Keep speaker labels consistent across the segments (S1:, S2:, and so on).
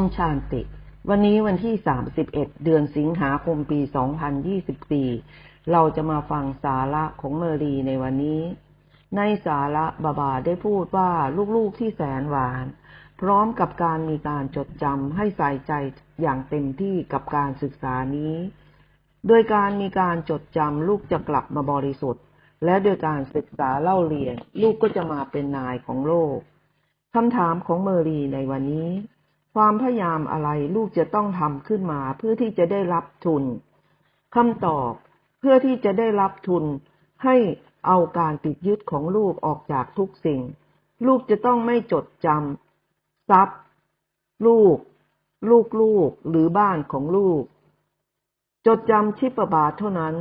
S1: มชานติ วันนี้วันที่ 31 เดือนสิงหาคมปี 2024 เราจะมาฟังสาระของเมรีในวันนี้ ในสาระบาบาได้พูดว่าลูกๆที่แสนหวาน พร้อมกับการมีการจดจำให้ใส่ใจอย่างเต็มที่กับการศึกษานี้ โดยการมีการจดจำลูกจะกลับมาบริสุทธิ์ และโดยการศึกษาเล่าเรียน ลูกก็จะมาเป็นนายของโลกคำถามของเมอรีในวันนี้ ความพยายามอะไรลูกจะต้องทำขึ้นมาเพื่อที่จะได้รับทุนคำตอบ เพื่อที่จะได้รับทุน ให้เอาการติดยึดของลูกออกจากทุกสิ่ง ลูกจะต้องไม่จดจำทรัพย์ ลูก ลูกลูกหรือบ้านของลูก จดจำชิปบาทเท่านั้น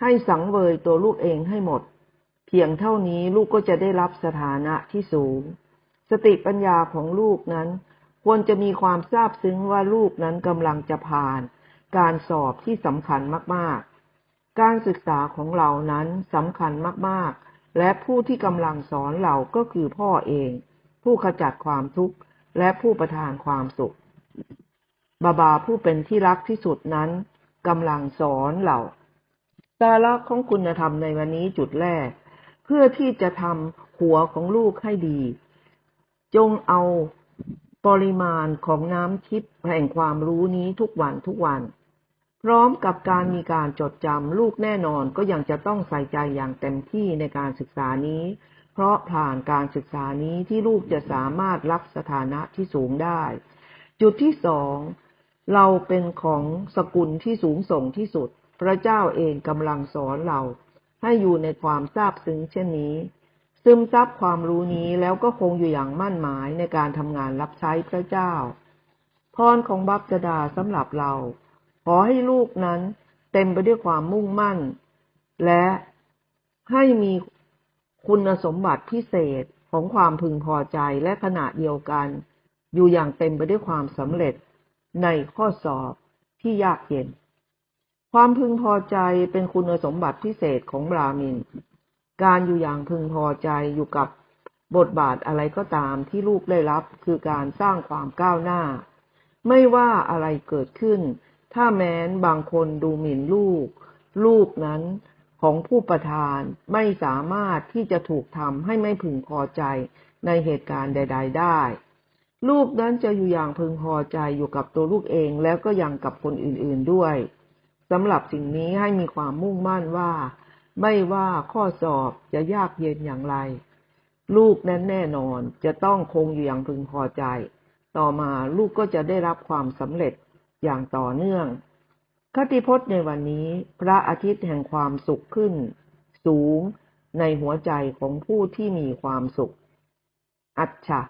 S1: ให้สังเวยตัวลูกเองให้หมด เพียงเท่านี้ลูกก็จะได้รับสถานะที่สูง สติปัญญาของลูกนั้น ควรจะมีความทราบซึ้งว่าลูกนั้นกำลังจะผ่าน การสอบที่สำคัญมากๆ การศึกษาของเรานั้นสำคัญมากๆ และผู้ที่กำลังสอนเราก็คือพ่อเอง ผู้ขจัดความทุกข์และผู้ประทานความสุข บาบาผู้เป็นที่รักที่สุดนั้นกำลังสอนเราสาระของคุณธรรมในวันนี้จุดแรก เพื่อที่จะทำหัวของลูกให้ดี จงเอา ปริมาณของน้ำทิพย์แห่งความรู้นี้ทุกวันทุกวัน พร้อมกับการมีการจดจำลูกแน่นอนก็ยังจะต้องใส่ใจอย่างเต็มที่ในการศึกษานี้ เพราะผ่านการศึกษานี้ที่ลูกจะสามารถรับสถานะที่สูงได้ จุดที่สองเราเป็นของสกุลที่สูงส่งที่สุด พระเจ้าเองกำลังสอนเราให้อยู่ในความทราบซึ้งเช่นนี้ ซึมซับความรู้นี้แล้วก็คงอยู่อย่างมั่นหมายในการทำงานรับใช้พระเจ้า พรของบัพจดาสำหรับเรา ขอให้ลูกนั้นเต็มไปด้วยความมุ่งมั่น และให้มีคุณสมบัติพิเศษของความพึงพอใจและขณะเดียวกัน อยู่อย่างเต็มไปด้วยความสำเร็จในข้อสอบที่ยากเย็น ความพึงพอใจเป็นคุณสมบัติพิเศษของบรามิน การอยู่อย่างพึงพอใจอยู่กับบทบาทอะไรก็ตามที่ลูกได้รับ คือการสร้างความก้าวหน้า ไม่ว่าอะไรเกิดขึ้น ถ้าแม้นบางคนดูหมิ่นลูก ลูกนั้นของผู้ประทานไม่สามารถที่จะถูกทำให้ไม่พึงพอใจในเหตุการณ์ใด ๆ ได้ ลูกนั้นจะอยู่อย่างพึงพอใจอยู่กับตัวลูกเองแล้วก็ยังกับคนอื่นๆด้วยสำหรับสิ่งนี้ให้มีความมุ่งมั่นว่า ไม่ว่าข้อสอบจะยากเย็นอย่างไร ลูกนั้นแน่นอนจะต้องคงอยู่อย่างพึงพอใจ ต่อมาลูกก็จะได้รับความสำเร็จอย่างต่อเนื่อง คติพจน์ในวันนี้ พระอาทิตย์แห่งความสุขขึ้น สูงในหัวใจของผู้ที่มีความสุข อัจฉะ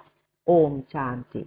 S1: โอมชานติ